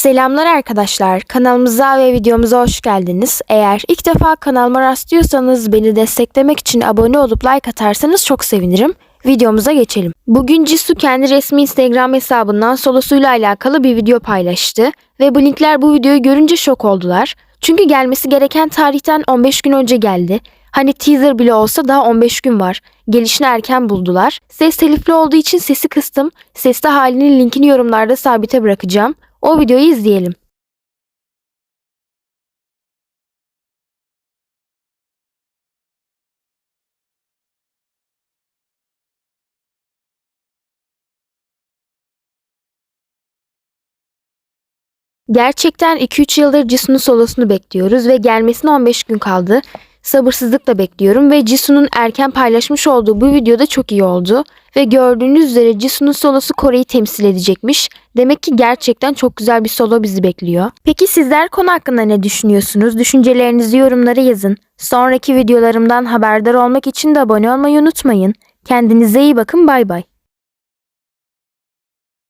Selamlar arkadaşlar. Kanalımıza ve videomuza hoş geldiniz. Eğer ilk defa kanalıma rastlıyorsanız beni desteklemek için abone olup like atarsanız çok sevinirim. Videomuza geçelim. Bugün Jisoo kendi resmi Instagram hesabından solosuyla alakalı bir video paylaştı ve bu bu videoyu görünce şok oldular. Çünkü gelmesi gereken tarihten 15 gün önce geldi. Hani teaser bile olsa daha 15 gün var. Gelişini erken buldular. Ses telifli olduğu için sesi kıstım. Sesli halinin linkini yorumlarda sabite bırakacağım. O videoyu izleyelim. Gerçekten 2-3 yıldır Jisoo'nun solosunu bekliyoruz ve gelmesine 15 gün kaldı. Sabırsızlıkla bekliyorum ve Jisoo'nun erken paylaşmış olduğu bu videoda çok iyi oldu. Ve gördüğünüz üzere Jisoo'nun solosu Kore'yi temsil edecekmiş. Demek ki gerçekten çok güzel bir solo bizi bekliyor. Peki sizler konu hakkında ne düşünüyorsunuz? Düşüncelerinizi yorumlara yazın. Sonraki videolarımdan haberdar olmak için de abone olmayı unutmayın. Kendinize iyi bakın bay bay.